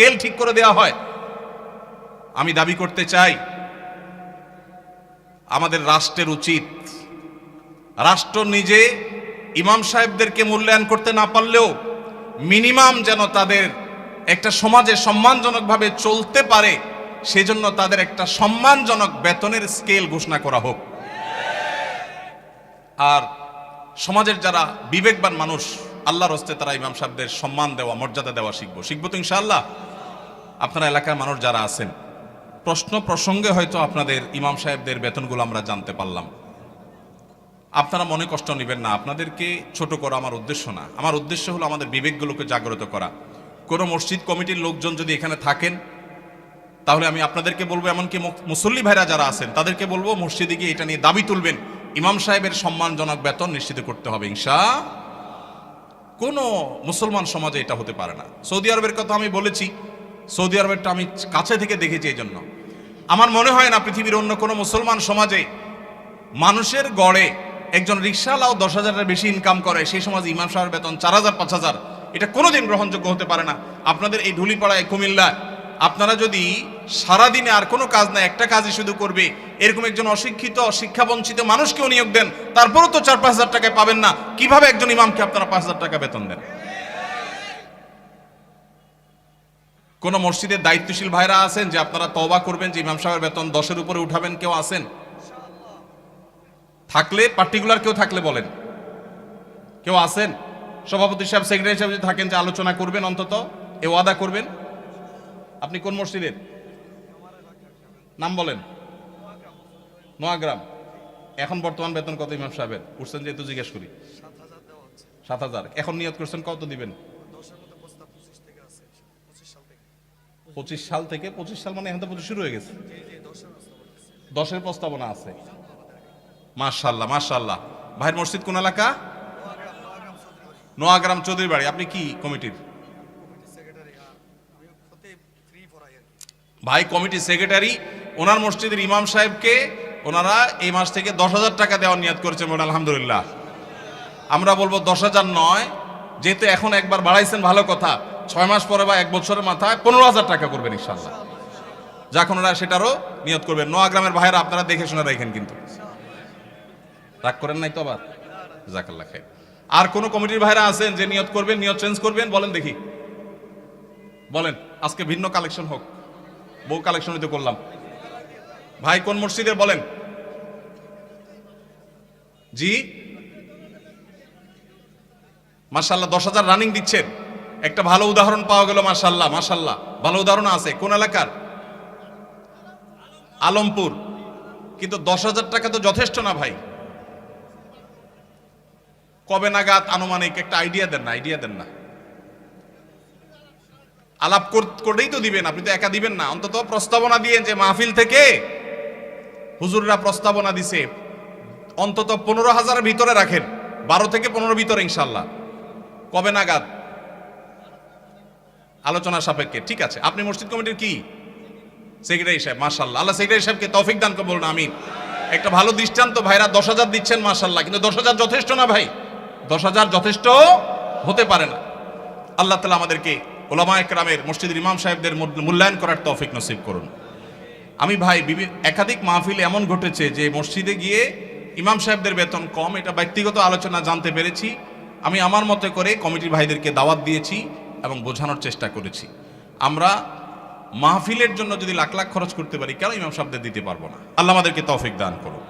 Scale ঠিক করে দেওয়া হয়। আমি দাবি করতে চাই, আমাদের রাষ্ট্রের উচিত, রাষ্ট্র নিজে ইমাম সাহেবদেরকে মূল্যায়ন করতে না পারলেও মিনিমাম যেন তাদের একটা সমাজে সম্মানজনকভাবে চলতে পারে, সেজন্য তাদের একটা সম্মানজনক বেতনের স্কেল ঘোষণা করা হোক। আর সমাজের যারা বিবেকবান মানুষ, আল্লাহর হস্তে তারা ইমাম সাহেবদের সম্মান দেওয়া, মর্যাদা দেওয়া শিখব। শিখব তো ইনশাআল্লাহ। আপনারা এলাকার মানুষ যারা আছেন, প্রশ্ন প্রসঙ্গে হয়তো আপনাদের ইমাম সাহেবদের বেতনগুলো আমরা জানতে পারলাম। আপনারা মনে কষ্ট নেবেন না, আপনাদেরকে ছোট করা আমার উদ্দেশ্য না। আমার উদ্দেশ্য হলো আমাদের বিবেকগুলোকে জাগ্রত করা। কোনো মসজিদ কমিটির লোকজন যদি এখানে থাকেন, তাহলে আমি আপনাদেরকে বলব, এমনকি মুসল্লি ভাইরা যারা আছেন, তাদেরকে বলব, মসজিদে গিয়ে এটা নিয়ে দাবি তুলবেন। ইমাম সাহেবের সম্মানজনক বেতন নিশ্চিত করতে হবে, ইনশা। কোনো মুসলমান সমাজে এটা হতে পারে না। সৌদি আরবের কথা আমি বলেছি সৌদি আরবেরটা আমি কাছে থেকে দেখেছি এই জন্য আমার মনে হয় না পৃথিবীর অন্য কোনো মুসলমান সমাজে মানুষের গড়ে একজন রিক্সাওয়ালাও দশ হাজারের বেশি ইনকাম করে, সেই সমাজে ইমাম সাহেবের বেতন চার হাজার, পাঁচ হাজার, এটা কোনোদিন গ্রহণযোগ্য হতে পারে না। আপনাদের এই ঢুলিপাড়ায় কুমিল্লা আপনারা যদি সারাদিনে আর কোনো কাজ না একটা কাজই শুধু করবে, এরকম একজন অশিক্ষিত, শিক্ষাবঞ্চিত মানুষকেও নিয়োগ দেন, তারপরও তো চার, পাঁচ হাজার টাকায় পাবেন না। কীভাবে একজন ইমামকে আপনারা পাঁচ হাজার টাকা বেতন দেন? কোন মসজিদের দায়িত্বশীল ভাইরা আছেন যে আপনারা তবা করবেন, যে ইমাম সাহেবের বেতন দশের উপরে উঠাবেন, কেউ আছেন? থাকলে পার্টিকুলার কেউ থাকলে বলেন। কেউ আছেন? সভাপতি সাহেব সেক্রেটারি সাহেব যদি থাকেন যে আলোচনা করবেন অন্তত, এ ওয়াদা করবেন? আপনি কোন মসজিদের? নাম বলেন। নোয়াগ্রাম। এখন বর্তমান বেতন কত ইমাম সাহেবের? উঠছেন যেহেতু জিজ্ঞেস করি। সাত হাজার। এখন নিয়ত করছেন কত দিবেন? পঁচিশ সাল থেকে, পঁচিশ সাল মানে এখন পঁচিশ শুরু হয়ে গেছে। দশের প্রস্তাবনা আছে। মাশাল্লাহ মাশাল্লাহ ভাইয়ের মসজিদ কোন এলাকা? নোয়াগ্রাম চৌধুরী বাড়ি। আপনি কি কমিটির? ভাই কমিটি সেক্রেটারি। ওনার মসজিদের ইমাম সাহেবকে ওনারা এই মাস থেকে দশ হাজার টাকা দেওয়ার নিয়াত করেছেন মোট, আলহামদুলিল্লাহ। আমরা বলব দশ হাজার নয়। যেহেতু এখন একবার বাড়াইছেন, ভালো কথা। ছয় মাস পরে বা এক বছরের মাথায় পনেরো হাজার টাকা করবেন ইনশাল্লাহ যখন ওরা সেটারও নিয়ত করবেন। নোয়াগ্রামের ভাইরা আপনারা দেখে শুনে রাখেন কিন্তু। রাগ করেন নাই তো আবার? জাকাল্লা খাই আর কোন কমিটির ভাইরা আছেন যে নিয়ত করবেন, নিয়ত চেঞ্জ করবেন? বলেন দেখি। বলেন, আজকে ভিন্ন কালেকশন হোক। বউ কালেকশন হইতে করলাম। ভাই কোন মসজিদের বলেন? জি? মার্শাল্লাহ দশ হাজার রানিং দিচ্ছেন। একটা ভালো উদাহরণ পাওয়া গেল মার্শাল্লাহ মার্শাল্লাহ ভালো উদাহরণ আছে। কোন এলাকার? আলমপুর। কিন্তু দশ হাজার টাকা তো যথেষ্ট না ভাই। কবে নাগাদ আনুমানিক একটা আইডিয়া দেন না আইডিয়া দেন না। আলাপ কর- করেই তো দিবেন, আপনি তো একা দিবেন না। অন্তত প্রস্তাবনা দিয়ে যে মাহফিল থেকে হুজুররা প্রস্তাবনা দিছে। অন্তত পনেরো হাজারের ভিতরে রাখেন। বারো থেকে পনেরো ভিতরে ইনশাল্লাহ কবে নাগাদ? আলোচনা সাপেক্ষে, ঠিক আছে। আপনি মসজিদ কমিটির কি? সেক্রেটারি সাহেব মার্শাল্লাহ আল্লাহ সেক্রেটারি সাহেবকে তৌফিক দান বলুন আমি একটা ভালো দৃষ্টান্ত, ভাইরা দশ হাজার দিচ্ছেন মার্শাল্লাহ কিন্তু দশ হাজার যথেষ্ট না, ভাই? দশ হাজার যথেষ্ট হতে পারে না। আল্লাহ তালা আমাদেরকে ওলামা একরামের, মসজিদের ইমাম সাহেবদের মূল্যায়ন করার তফিক নসিব করুন। আমি ভাই একাধিক মাহফিল এমন ঘটেছে যে মসজিদে গিয়ে ইমাম সাহেবদের বেতন কম, এটা ব্যক্তিগত আলোচনা, জানতে পেরেছি। আমি আমার মতে করে কমিটির ভাইদেরকে দাওয়াত দিয়েছি। এবং বোঝানোর চেষ্টা করেছি। আমরা মাহফিলের জন্য যদি লাখ লাখ খরচ করতে পারি, কেন ইমাম সাহেবদের দিতে পারব না? আল্লাহ আমাদেরকে তৌফিক দান করুন